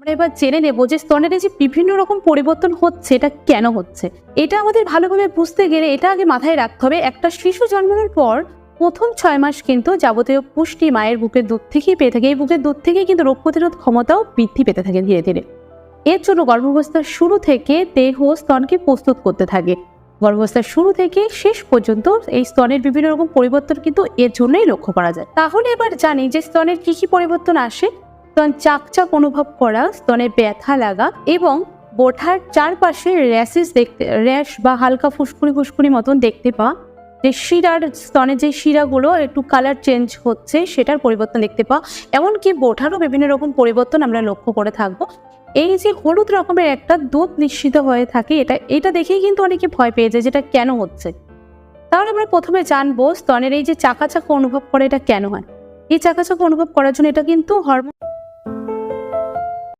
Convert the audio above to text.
আমরা এবার জেনে নেব যে স্তনের যে বিভিন্ন রকম পরিবর্তন হচ্ছে, এটা কেন হচ্ছে? এটা আমাদের ভালোভাবে বুঝতে গেলে এটা আগে মাথায় রাখতে হবে। একটা শিশু জন্মানোর পর প্রথম ছয় মাস কিন্তু যাবতীয় পুষ্টি মায়ের বুকের দুধ থেকেই পেয়ে থাকে। এই বুকের দুধ থেকেই কিন্তু রোগ প্রতিরোধ ক্ষমতাও বৃদ্ধি পেতে থাকে ধীরে ধীরে। এর জন্য গর্ভাবস্থার শুরু থেকে দেহ স্তনকে প্রস্তুত করতে থাকে। গর্ভাবস্থার শুরু থেকে শেষ পর্যন্ত এই স্তনের বিভিন্ন রকম পরিবর্তন কিন্তু এর জন্যই লক্ষ্য করা যায়। তাহলে এবার জানি যে স্তনের কি কি পরিবর্তন আসে। স্তন চাকচাক অনুভব করা স্তনে ব্যথা লাগা এবং বোঠার চারপাশে র্যাশেস দেখতে, র্যাশ বা হালকা ফুসকুড়ি ফুসকুড়ি মতন দেখতে পাওয়া। যে শিরার স্তনের যে শিরাগুলো, একটু কালার চেঞ্জ হচ্ছে, সেটার পরিবর্তন দেখতে পাওয়া। এমনকি বোঠারও বিভিন্ন রকম পরিবর্তন আমরা লক্ষ্য করে থাকব। এই যে হলুদ রকমের একটা দুধ নিশ্চিত হয়ে থাকে, এটা এটা দেখেই কিন্তু অনেকে ভয় পেয়ে যায় যেটা কেন হচ্ছে। তাহলে আমরা প্রথমে জানব স্তনের এই যে চাকা চাকা অনুভব করে, এটা কেন হয়? এই চাকা চাকা অনুভব করার জন্য এটা কিন্তু হরমোন